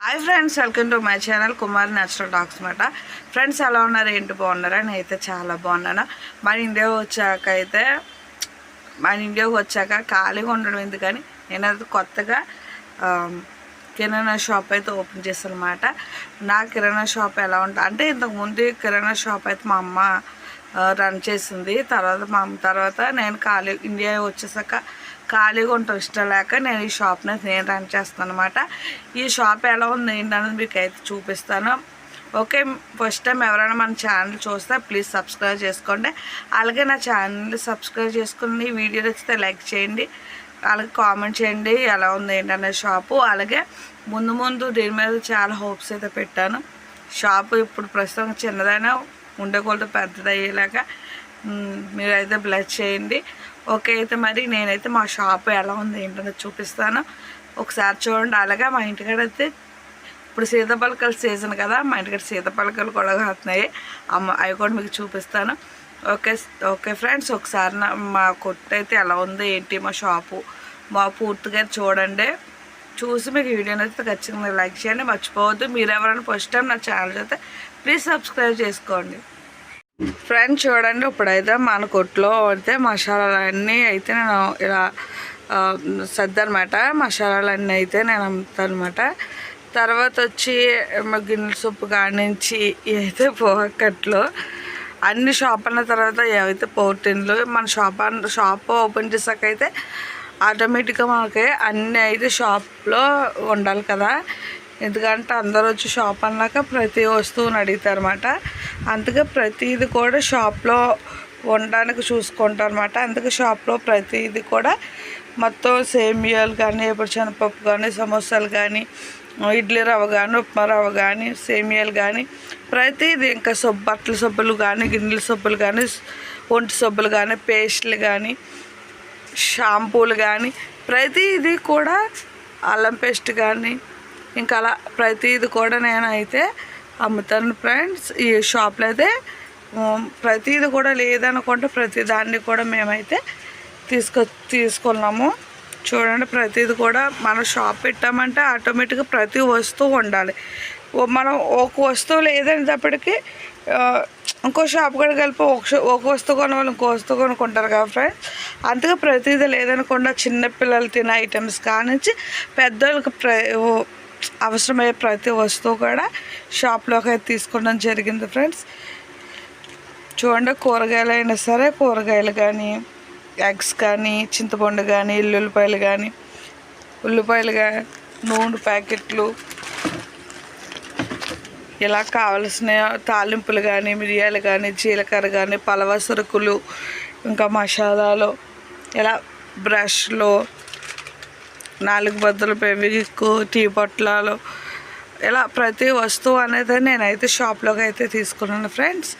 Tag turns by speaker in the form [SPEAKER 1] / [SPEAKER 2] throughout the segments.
[SPEAKER 1] Hi friends welcome to my channel Kumar natural docs అనమాట friends ఎలా ఉన్నారు? ఏంటి? బాగున్నారా? నేనైతే చాలా బాగున్నాను. మన ఇండియా వచ్చాక అయితే మన ఇండియాకి వచ్చాక ఖాళీగా ఉండడం ఎందుకని నేనైతే కొత్తగా కిరాణా షాప్ అయితే ఓపెన్ చేశాను అనమాట నా కిరాణా షాప్ ఎలా ఉంటా అంటే ఇంతకుముందు కిరాణా షాప్ అయితే మా అమ్మ రన్ చేసింది. తర్వాత మా అమ్మ తర్వాత నేను ఖాళీ ఇండియా వచ్చేసాక ఖాళీగా ఉంటాం ఇష్టం లేక నేను ఈ షాప్ని నేను రన్ చేస్తాను అనమాట ఈ షాప్ ఎలా ఉంది ఏంటనేది మీకు అయితే చూపిస్తాను. ఓకే ఫస్ట్ టైం ఎవరైనా మన ఛానల్ చూస్తే ప్లీజ్ సబ్స్క్రైబ్ చేసుకోండి. అలాగే నా ఛానల్ సబ్స్క్రైబ్ చేసుకుని వీడియో నచ్చితే లైక్ చేయండి. అలాగే కామెంట్ చేయండి ఎలా ఉంది ఏంటనే షాపు అలాగే ముందు ముందు దీని మీద చాలా హోప్స్ అయితే పెట్టాను. షాపు ఇప్పుడు ప్రస్తుతం చిన్నదైనా ఉండే కొలత పెద్దది అయ్యేలాగా మీరైతే బ్లెస్ చేయండి. ఓకే అయితే మరి నేనైతే మా షాప్ ఎలా ఉంది ఏంటనేది చూపిస్తాను. ఒకసారి చూడండి అలాగే మా ఇంటికాడ అయితే ఇప్పుడు సీతాపలకల సీజన్ కదా మా ఇంటికాడ సీతాపలకలు కూడా కాస్తున్నాయి. అమ్మ అవి కూడా మీకు చూపిస్తాను. ఓకే ఓకే ఫ్రెండ్స్ ఒకసారి మా కొట్టు అయితే ఎలా ఉంది ఏంటి మా షాపు? మా పూర్తిగా చూడండి. చూసి మీకు వీడియోని అయితే ఖచ్చితంగా లైక్ చేయండి. మర్చిపోవద్దు. మీరు ఎవరైనా ఫస్ట్ టైం నా ఛానల్ అయితే ప్లీజ్ సబ్స్క్రైబ్ చేసుకోండి. ఫ్రెండ్స్ చూడండి ఇప్పుడైతే మన కొట్లో అయితే మసాలాలన్నీ అయితే నేను ఇలా సర్దనమాట. మసాలాలన్నీ అయితే నేను అమ్ముతానమాట. తర్వాత వచ్చి గిన్నెల సొప్పు కానించి ఇవైతే పోకట్లు. అన్ని షాప్ అన్న తర్వాత ఏవైతే పోర్టిన్లు మన షాప్ అన్- షాప్ ఓపెన్ చేసాక అయితే ఆటోమేటిక్గా మనకి అన్నీ అయితే షాప్లో ఉండాలి కదా. ఎందుకంటే అందరూ వచ్చి షాప్ అన్నాక ప్రతి వస్తువుని అడుగుతారన్నమాట. అందుకే ప్రతిది కూడా షాప్లో ఉండడానికి చూసుకుంటారు అనమాట అందుకే షాప్లో ప్రతిది కూడా మొత్తం సేమియాలు కానీ ఎప్పుడు శనగపప్పు కానీ సమోసాలు కానీ ఇడ్లీ రవ్వ కానీ ఉప్మా రవ్వ కానీ సేమియాలు కానీ ప్రతిదీ ఇంకా సబ్బు బట్టల సబ్బులు కానీ గిన్నెల సబ్బులు కానీ ఒంటి సబ్బులు కానీ పేస్ట్లు కానీ షాంపూలు కానీ ప్రతిదీ కూడా అల్లం పేస్ట్ కానీ ఇంకా అలా ప్రతిది కూడా నేనైతే అమ్ముతాను ఫ్రెండ్స్. ఈ షాప్లో అయితే ప్రతిది కూడా లేదనుకుంటే ప్రతి దాన్ని కూడా మేమైతే తీసుకొ తీసుకున్నాము. చూడండి ప్రతిదీ కూడా మన షాప్ పెట్టామంటే ఆటోమేటిక్గా ప్రతి వస్తువు ఉండాలి. మనం ఒక వస్తువు లేదనేటప్పటికి ఇంకో షాప్ కూడా కలిపి ఒక ఒక వస్తువు కొన్న వాళ్ళు ఇంకో వస్తువు కొనుక్కుంటారు కదా ఫ్రెండ్స్. అందుకే ప్రతిదీ లేదనకుండా చిన్నపిల్లలు తినే ఐటమ్స్ కానించి పెద్దోళ్ళకి ప్ర అవసరమయ్యే ప్రతి వస్తువు కూడా షాప్లోకి అయితే తీసుకోవడం జరిగింది ఫ్రెండ్స్. చూడండి కూరగాయలు అయినా సరే కూరగాయలు కానీ ఎగ్స్ కానీ చింతపండు కానీ ఎల్లుల్లిపాయలు కానీ ఉల్లిపాయలు కానీ నూనె ప్యాకెట్లు ఇలా కావలసిన తాలింపులు కానీ మిరియాలు కానీ జీలకర్ర కానీ పలవ సరుకులు ఇంకా మసాలాలు ఇలా బ్రష్లు నాలుగు బద్దలు పెవికు టీ పొట్లాలు. ఇలా ప్రతి వస్తువు అనేది నేనైతే షాప్లోకి అయితే తీసుకున్నాను ఫ్రెండ్స్.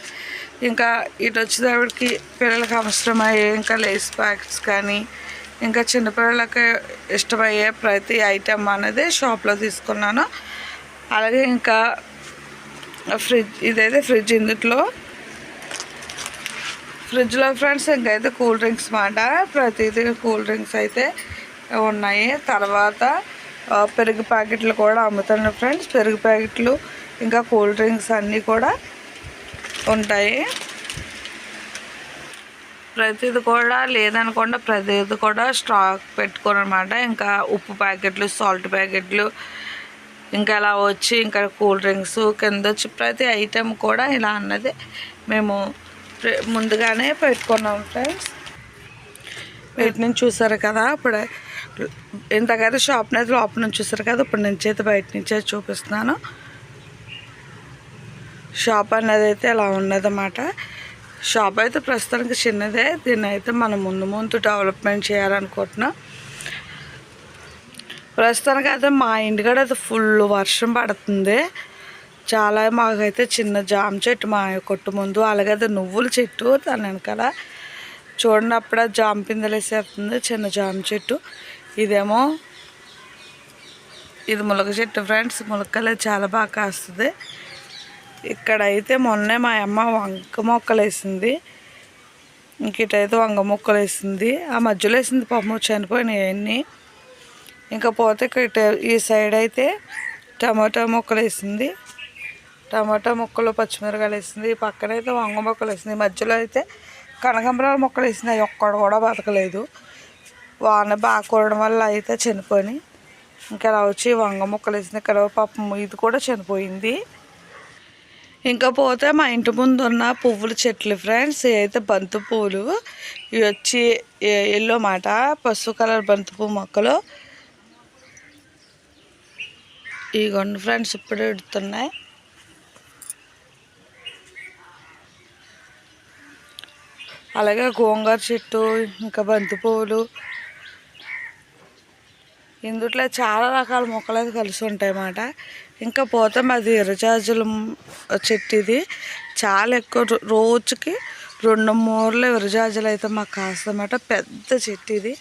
[SPEAKER 1] ఇంకా ఇటు వచ్చేటప్పటికి పిల్లలకి అవసరమయ్యే ఇంకా లేస్ ప్యాకెట్స్ కానీ ఇంకా చిన్నపిల్లలకి ఇష్టమయ్యే ప్రతి ఐటెం అనేది షాప్లో తీసుకున్నాను. అలాగే ఇంకా ఫ్రిడ్జ్ ఇదైతే ఫ్రిడ్జ్ ఇందుట్లో. ఫ్రిడ్జ్లో ఫ్రెండ్స్ ఇంకైతే కూల్ డ్రింక్స్ మాట. ప్రతిదీ కూల్ డ్రింక్స్ అయితే ఉన్నాయి. తర్వాత పెరుగు ప్యాకెట్లు కూడా అమ్ముతున్నారు ఫ్రెండ్స్. పెరుగు ప్యాకెట్లు ఇంకా కూల్ డ్రింక్స్ అన్నీ కూడా ఉంటాయి. ప్రతిది కూడా లేదనకుండా ప్రతిది కూడా స్టాక్ పెట్టుకోను అనమాట ఇంకా ఉప్పు ప్యాకెట్లు సాల్ట్ ప్యాకెట్లు ఇంకా అలా వచ్చి ఇంకా కూల్ డ్రింక్స్ కింద వచ్చి ప్రతి ఐటెం కూడా ఇలా అన్నది మేము ముందుగానే పెట్టుకున్నాం ఫ్రెండ్స్. వీటిని నుంచి చూసారు కదా అప్పుడే ఇంతకైతే షాప్ అనేది లోపల నుంచి చూసారు కదా ఇప్పుడు నుంచి అయితే బయట నుంచే చూపిస్తున్నాను. షాప్ అనేది అయితే ఇలా ఉన్నదన్నమాట. షాప్ అయితే ప్రస్తుతానికి చిన్నదే. దీన్ని అయితే మనం ముందు ముందు డెవలప్మెంట్ చేయాలనుకుంటున్నాం. ప్రస్తుతానికి అయితే మా ఇంటికాడ అయితే ఫుల్ వర్షం పడుతుంది. చాలా మాకైతే చిన్న జామ చెట్టు మా కొట్టు ముందు అలాగే అది నువ్వుల చెట్టు దాని వెనకాల. చూడండి అప్పుడే జామ పిందెలేసేస్తుంది చిన్న జామ చెట్టు. ఇదేమో. ఇది ములగ చెట్టు ఫ్రెండ్స్. ములక్కలు చాలా బాగా కాస్తుంది. ఇక్కడ అయితే మొన్నే మా అమ్మ వంక మొక్కలు వేసింది. ఇంక ఇటైతే వంగ మొక్కలు వేసింది. ఆ మధ్యలో వేసింది పాపం చనిపోయినాయి అవన్నీ ఇంకా పోతే ఇక్కడ ఇటు- ఈ సైడ్ అయితే టమాటా ముక్కలు వేసింది. టమాటా ముక్కలు పచ్చిమిరకాయలు వేసింది. పక్కనైతే పక్కన అయితే వంగ మొక్కలు వేసింది. మధ్యలో అయితే కనకంబరాల మొక్కలు వేసింది అవి ఒక్కడు కూడా బతకలేదు. వాన బాగా కూడడం వల్ల అయితే చనిపోయి ఇంకా అలా వచ్చి వంగ ముక్కలు వేసింది కరివేపాపం ఇది కూడా చనిపోయింది. ఇంకా పోతే మా ఇంటి ముందు ఉన్న పువ్వుల చెట్లు ఫ్రెండ్స్ అయితే బంతి పువ్వులు ఇవి వచ్చి ఎల్లో మాట పసుపు కలర్ బంతి పువ్వు మొక్కలు. ఇగోండి ఫ్రెండ్స్ ఇప్పుడే విడుతున్నాయి అలాగే గోంగూర చెట్టు ఇంకా బంతి పువ్వులు ఇందుట్లో చాలా రకాల మొక్కలు అయితే కలిసి ఉంటాయి అన్నమాట ఇంకా పోతే మాది విరజాజుల చెట్టు ఇది చాలా ఎక్కువ రోజుకి రెండు మూరలు విరజాజులు అయితే మాకు కాస్తమాట పెద్ద చెట్టు ఇది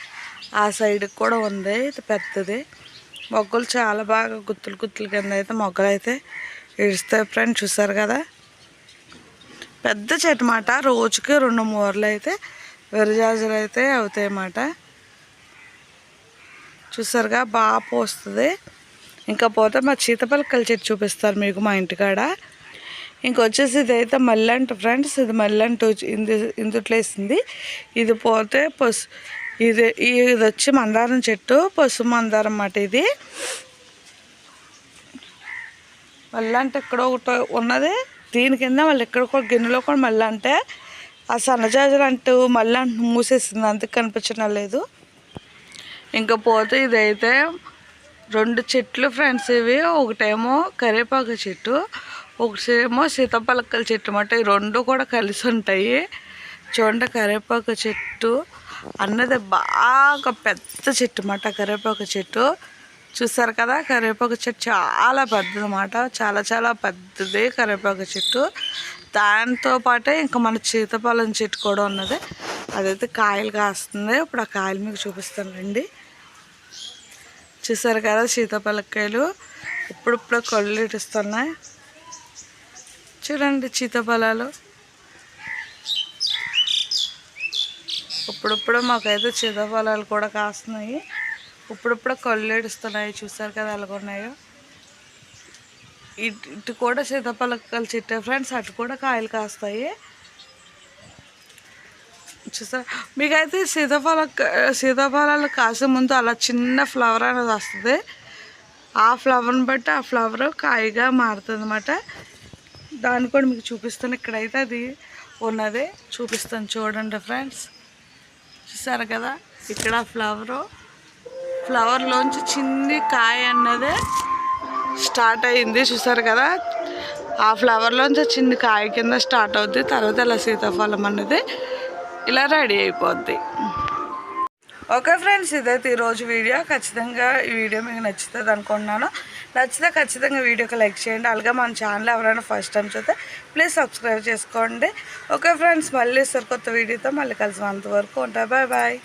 [SPEAKER 1] ఆ సైడ్కి కూడా ఉంది ఇది పెద్దది. మొగ్గలు చాలా బాగా గుత్తులు గుత్తులు కింద అయితే మొగ్గలు అయితే ఇడుస్తాయి ఫ్రెండ్ చూసారు కదా? పెద్ద చెట్టు మాట రోజుకి రెండు మూరలు అయితే విరజాజులు అయితే అవుతాయి అన్నమాట చూసారుగా బాగా పోస్తుంది. ఇంకా పోతే మా చీతపలకల చెట్టు చూపిస్తారు మీకు మా ఇంటికాడ. ఇంకొచ్చేసి ఇది అయితే మల్లంట ఫ్రెండ్స్ ఇది మల్లంట ఇందు ఇందుట్లో వేసింది. ఇది పోతే పసు ఇది ఇది వచ్చి మందారం చెట్టు పసుపు మందారం అన్నమాట ఇది. మల్లంట ఇక్కడ ఒకటి ఉన్నది. దీని కింద మళ్ళీ ఇక్కడ కూడా గిన్నెలో కూడా మళ్ళీ అంటే ఆ సన్నజాజులు అంటూ మళ్ళీ అంటూ మూసేసింది అందుకు కనిపించడం లేదు. ఇంకా పోతే ఇదైతే రెండు చెట్లు ఫ్రెండ్స్ ఇవి. ఒకటేమో కరివేపాకు చెట్టు ఒకటేమో సీతాపలక్కల చెట్టు అన్నమాట. ఈ రెండు కూడా కలిసి ఉంటాయి. చూడండి కరివేపాకు చెట్టు అన్నది బాగా పెద్ద చెట్టు అన్నమాట కరివేపాకు చెట్టు. చూసారు కదా కరివేపాకు చెట్టు చాలా పెద్దదన్నమాట చాలా చాలా పెద్దది కరివేపాకు చెట్టు. దాంతో పాటే ఇంకా మన సీతాఫలం చెట్టు కూడా ఉన్నది. అదైతే కాయలు కాస్తుంది. ఇప్పుడు ఆ కాయలు మీకు చూపిస్తాను రండి. చూసారు కదా సీతాఫలకాయలు ఇప్పుడిప్పుడు కళ్ళు ఇటుస్తున్నాయి. చూడండి సీతాఫలాలు. ఇప్పుడిప్పుడు మాకైతే సీతాఫలాలు కూడా కాస్తున్నాయి. ఇప్పుడిప్పుడు కళ్ళు ఏడుస్తున్నాయి చూసారు కదా ఎలాగ ఉన్నాయో. ఇటు ఇటు కూడా సీతాఫలకాయలు చెట్టే ఫ్రెండ్స్. అటు కూడా కాయలు కాస్తాయి. చూసారా? మీకైతే సీతాఫల సీతాఫలాలు కాసే ముందు అలా చిన్న ఫ్లవర్ అనేది వస్తుంది. ఆ ఫ్లవర్ని బట్టి ఆ ఫ్లవర్ కాయగా మారుతుంది అనమాట దాన్ని కూడా మీకు చూపిస్తాను. ఇక్కడైతే అది ఉన్నది. చూపిస్తాను చూడండి ఫ్రెండ్స్. చూసారు కదా? ఇక్కడ ఫ్లవరు ఫ్లవర్లోంచి చిన్ని కాయ అన్నది స్టార్ట్ అయింది. చూసారు కదా? ఆ ఫ్లవర్లోంచి చిన్న కాయ కింద స్టార్ట్ అవుద్ది. తర్వాత ఇలా సీతాఫలం అనేది ఇలా రెడీ అయిపోద్ది. ఓకే ఫ్రెండ్స్ ఇదైతే ఈరోజు వీడియో. ఖచ్చితంగా ఈ వీడియో మీకు నచ్చుతుంది అనుకుంటున్నాను. నచ్చితే ఖచ్చితంగా వీడియోకి లైక్ చేయండి. అలాగే మన ఛానల్ ఎవరైనా ఫస్ట్ టైం చూస్తే ప్లీజ్ సబ్స్క్రైబ్ చేసుకోండి. ఓకే ఫ్రెండ్స్ మళ్ళీ సరికొత్త వీడియోతో మళ్ళీ కలిసి అంతవరకు ఉంటాయి బాయ్ బాయ్.